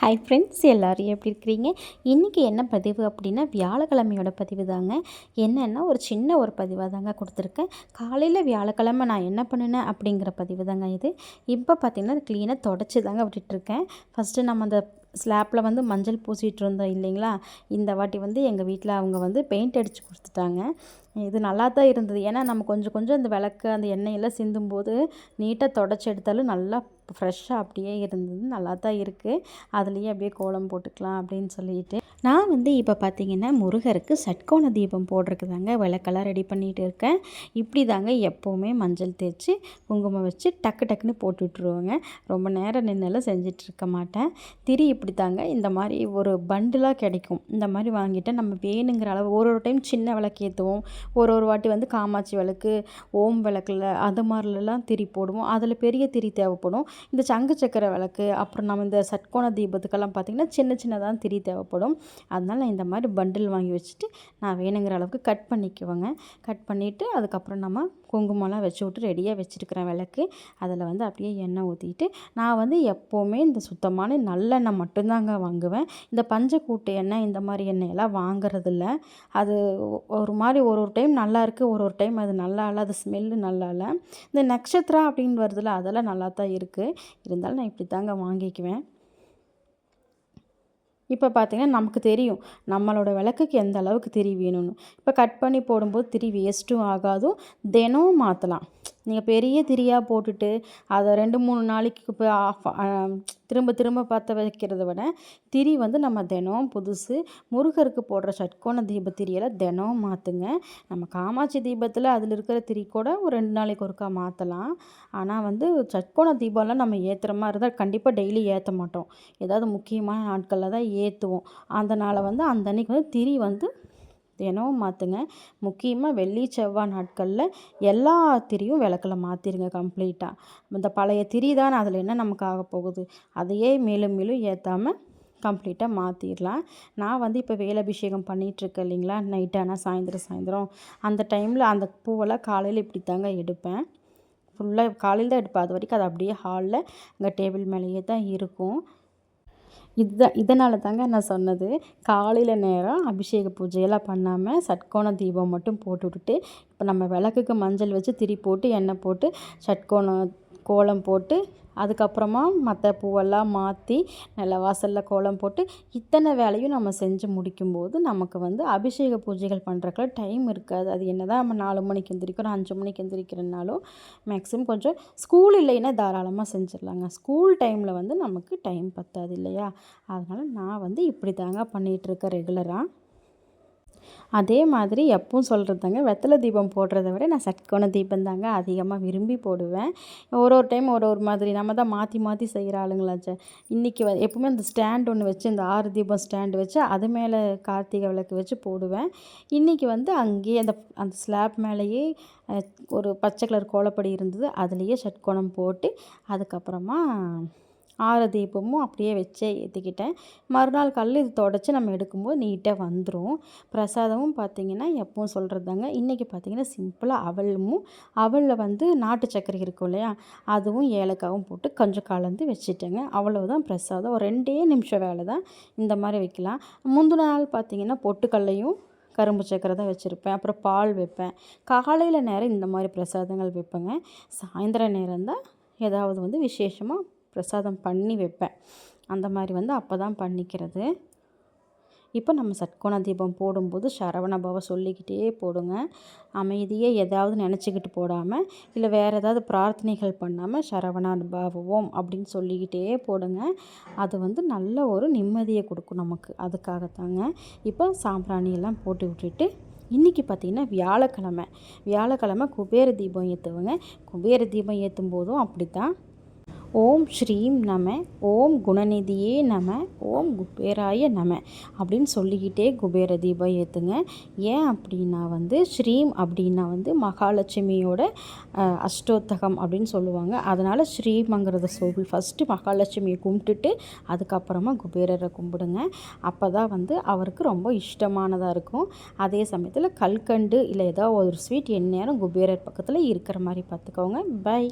Hi friends எல்லோரும் எப்படி இருக்கிறீங்க? இன்றைக்கி என்ன பதிவு அப்படின்னா வியாழக்கிழமையோட பதிவு தாங்க. என்னென்னா ஒரு சின்ன ஒரு பதிவாக தாங்க கொடுத்துருக்கேன். காலையில் வியாழக்கிழமை நான் என்ன பண்ணினேன் அப்படிங்கிற பதிவு தாங்க இது. இப்போ பார்த்திங்கன்னா க்ளீனாக தொடச்சி தாங்க விட்டுட்டுருக்கேன். ஃபஸ்ட்டு நம்ம அந்த ஸ்லாப்பில் வந்து மஞ்சள் பூசிகிட்டு இருந்தோம் இல்லைங்களா? இந்த வாட்டி வந்து எங்கள் வீட்டில் அவங்க வந்து பெயிண்ட் அடித்து கொடுத்துட்டாங்க. இது நல்லா தான் இருந்தது. ஏன்னா நம்ம கொஞ்சம் கொஞ்சம் அந்த விளக்கு அந்த எண்ணெயெல்லாம் சிந்தும்போது நீட்டாக தொடச்சி எடுத்தாலும் நல்லா ஃப்ரெஷ்ஷாக அப்படியே இருந்தது நல்லா தான் இருக்குது அதுலேயே அப்படியே கோலம் போட்டுக்கலாம் அப்படின்னு சொல்லிட்டு. நான் வந்து இப்போ பார்த்திங்கன்னா முருகருக்கு சட்கோண தீபம் போடுறதுக்கு தாங்க விளக்கெல்லாம் ரெடி பண்ணிகிட்டு இருக்கேன். இப்படி தாங்க எப்போவுமே மஞ்சள் தேய்ச்சி குங்குமம் வச்சு டக்கு டக்குன்னு போட்டு விட்ருவோங்க ரொம்ப நேரம் நின்னெல்லாம் செஞ்சிட்ருக்க மாட்டேன். திரி இப்படி தாங்க இந்த மாதிரி ஒரு பண்டிலாக கிடைக்கும். இந்த மாதிரி வாங்கிட்டு நம்ம வேணுங்கிற அளவு ஒரு ஒரு டைம் சின்ன விளக்கு ஏற்றுவோம் ஒரு ஒரு வாட்டி வந்து காமாட்சி விளக்கு ஓம் விளக்கில் அது மாதிரிலாம் திரி போடுவோம். அதில் பெரிய திரி தேவைப்படும். இந்த சங்கு சக்கரை விளக்கு அப்புறம் நம்ம இந்த சட்கோண தீபத்துக்கெல்லாம் பார்த்திங்கன்னா சின்ன சின்னதாக திரி தேவைப்படும். அதனால் நான் இந்த மாதிரி பண்டில் வாங்கி வச்சுட்டு நான் வேணுங்கிற அளவுக்கு கட் பண்ணிக்குவேங்க. கட் பண்ணிவிட்டு அதுக்கப்புறம் நம்ம குங்குமம்லாம் வச்சு விட்டு ரெடியாக வச்சுருக்கிறேன் விளக்கு. அதில் வந்து அப்படியே எண்ணெய் ஊற்றிட்டு நான் வந்து எப்போவுமே இந்த சுத்தமான நல்லெண்ணெய் மட்டும்தாங்க வாங்குவேன். இந்த பஞ்சக்கூட்டு எண்ணெய் இந்த மாதிரி எண்ணெயெல்லாம் வாங்குறதில்ல. அது ஒரு மாதிரி ஒரு ஒரு டைம் நல்லா இருக்குது ஒரு ஒரு டைம் அது நல்லா இல்லை அது ஸ்மெல்லு நல்லா இல்லை. இந்த நட்சத்திரா அப்படின்னு வருதுல அதெல்லாம் நல்லா தான் இருக்குது இருந்தாலும் நான் இப்படி தாங்க வாங்கிக்குவேன். இப்போ பார்த்திங்கன்னா நமக்கு தெரியும் நம்மளோட விளக்குக்கு எந்த அளவுக்கு திரி வேணும்னு. இப்போ கட் பண்ணி போடும்போது திரி வேஸ்ட்டும் ஆகாதும் தினமும் மாற்றலாம் நீங்கள் பெரிய திரியாக போட்டுட்டு அதை ரெண்டு மூணு நாளைக்கு போய் ஆஃப் திரும்ப திரும்ப பற்ற வைக்கிறத விட திரி வந்து நம்ம தினம் புதுசு முருகருக்கு போடுற சட்கோண தீப திரியெல்லாம் தினம் மாற்றுங்க நம்ம காமாட்சி தீபத்தில் அதில் இருக்கிற திரி கூட ஒரு ரெண்டு நாளைக்கு ஒருக்கா மாற்றலாம் ஆனால் வந்து சட்கோண தீபம்லாம் நம்ம ஏற்றுற மாதிரி இருந்தால் கண்டிப்பாக டெய்லி ஏற்ற மாட்டோம். ஏதாவது முக்கியமான நாட்களில் தான் ஏற்றுவோம் அதனால் வந்து அந்த அன்னைக்கு வந்து திரி வந்து தினமும் மாற்றுங்க முக்கியமாக வெள்ளி செவ்வாய் நாட்களில் எல்லா திரியும் விளக்கில் மாற்றிடுங்க கம்ப்ளீட்டாக இந்த பழைய திரி தான் அதில் என்ன நமக்கு ஆக போகுது? அதையே மேலும் மேலும் ஏற்றாமல் கம்ப்ளீட்டாக மாற்றிடலாம் நான் வந்து இப்போ வேலபிஷேகம் பண்ணிகிட்ருக்கேன் இல்லைங்களா? நைட் ஆனால் சாயந்தரம் சாயந்தரம். அந்த டைமில் அந்த பூவெல்லாம் காலையில் இப்படி தாங்க எடுப்பேன். ஃபுல்லாக காலையில் தான் எடுப்பேன். அது வரைக்கும் அது அப்படியே ஹாலில் அங்கே டேபிள் மேலேயே தான் இருக்கும். இதுதான் இதனால் தாங்க நான் சொன்னது. காலையில் நேரம் அபிஷேக பூஜையெல்லாம் பண்ணாமல் சட்கோண தீபம் மட்டும் போட்டு விட்டுட்டு இப்போ நம்ம விளக்குக்கு மஞ்சள் வச்சு திரி போட்டு எண்ணெய் போட்டு சட்கோணம் கோலம் போட்டு அதுக்கப்புறமா மற்ற பூவெல்லாம் மாற்றி நல்ல வாசலில் கோலம் போட்டு இத்தனை வேலையும் நம்ம செஞ்சு முடிக்கும்போது நமக்கு வந்து அபிஷேக பூஜைகள் பண்ணுறக்குள்ள டைம் இருக்காது. அது என்ன தான் நம்ம நாலு மணிக்கு எந்திரிக்கிறோம் அஞ்சு மணிக்கு எந்திரிக்கிறனாலும் மேக்ஸிமம் கொஞ்சம் ஸ்கூல் இல்லைன்னா தாராளமாக செஞ்சிடலாங்க. ஸ்கூல் டைமில் வந்து நமக்கு டைம் பத்தாது இல்லையா? அதனால் நான் வந்து இப்படி தாங்க பண்ணிகிட்ருக்கேன் ரெகுலராக அதே மாதிரி எப்பவும் சொல்கிறது தாங்க வெத்தலை தீபம் போடுறத விட நான் சட்கோண தீபம் தாங்க அதிகமாக விரும்பி போடுவேன். ஒரு ஒரு டைம் ஒரு ஒரு மாதிரி நம்ம தான் மாற்றி மாற்றி செய்கிற ஆளுங்களாச்சே இன்றைக்கி வ எப்பவுமே அந்த ஸ்டாண்ட் ஒன்று வச்சு இந்த ஆறு தீபம் ஸ்டாண்டு வச்சு அது மேலே கார்த்திகை விளக்கு வச்சு போடுவேன். இன்றைக்கி வந்து அங்கேயே அந்த அந்த ஸ்லாப் மேலேயே ஒரு பச்சை கலர் கோலப்படி இருந்தது அதுலேயே ஷட்கோணம் போட்டு அதுக்கப்புறமா ஆறு தீபமும் அப்படியே வச்சே ஏற்றிக்கிட்டேன் மறுநாள் காலையில் இது தொடச்சி நம்ம எடுக்கும்போது நீட்டாக வந்துடும் பிரசாதமும் பார்த்திங்கன்னா எப்பவும் சொல்கிறது தாங்க இன்றைக்கி பார்த்திங்கன்னா சிம்பிளாக அவலும் அவலில் வந்து நாட்டு சர்க்கரை இருக்கும் இல்லையா? அதுவும் ஏலக்காவும் போட்டு கொஞ்சம் கலந்து வச்சுட்டேங்க. அவ்வளவுதான் பிரசாதம். ஒரு ரெண்டே நிமிஷம் வேலை தான். இந்த மாதிரி வைக்கலாம். முந்தின நாள் பார்த்திங்கன்னா பொட்டுக்கல்லையும் கரும்பு சக்கரை தான் வச்சுருப்பேன். அப்புறம் பால் வைப்பேன். காலையில் நேரம் இந்த மாதிரி பிரசாதங்கள் வைப்பேங்க. சாயந்தர நேரம் தான் ஏதாவது வந்து விசேஷமாக பிரசாதம் பண்ணி வைப்பேன். அந்த மாதிரி வந்து அப்போ தான் பண்ணிக்கிறது. இப்போ நம்ம சட்கோண தீபம் போடும்போது சரவண பவ சொல்லிக்கிட்டே போடுங்க. அமைதியே ஏதாவது நினச்சிக்கிட்டு போடாமல் இல்லை வேறு ஏதாவது பிரார்த்தனைகள் பண்ணாமல் சரவண பவம் அப்படின்னு சொல்லிக்கிட்டே போடுங்க. அது வந்து நல்ல ஒரு நிம்மதியை கொடுக்கும் நமக்கு. அதுக்காகத்தாங்க. இப்போ சாம்பிராணியெல்லாம் போட்டு விட்டுட்டு இன்றைக்கி பார்த்திங்கன்னா வியாழக்கிழமை. வியாழக்கிழமை குபேர தீபம் ஏற்றுவங்க குபேர தீபம் ஏற்றும் போதும் அப்படி தான் ஓம் ஸ்ரீம் நம ஓம் குணநிதியே நம ஓம் குபேராய நம அப்படின்னு சொல்லிக்கிட்டே குபேர தீபம் ஏற்றுங்க ஏன் அப்படின்னா வந்து ஸ்ரீம் அப்படின்னா வந்து மகாலட்சுமியோட அஷ்டோத்தகம் அப்படின்னு சொல்லுவாங்க. அதனால் ஸ்ரீமங்கிறத சொல் ஃபஸ்ட்டு மகாலட்சுமியை கும்பிட்டுட்டு அதுக்கப்புறமா குபேரரை கும்பிடுங்க. அப்போ தான் வந்து அவருக்கு ரொம்ப இஷ்டமானதாக இருக்கும். அதே சமயத்தில் கல்கண்டு இல்லை ஏதோ ஒரு ஸ்வீட் எந்நேரம் குபேரர் பக்கத்தில் இருக்கிற மாதிரி பார்த்துக்கோங்க. பை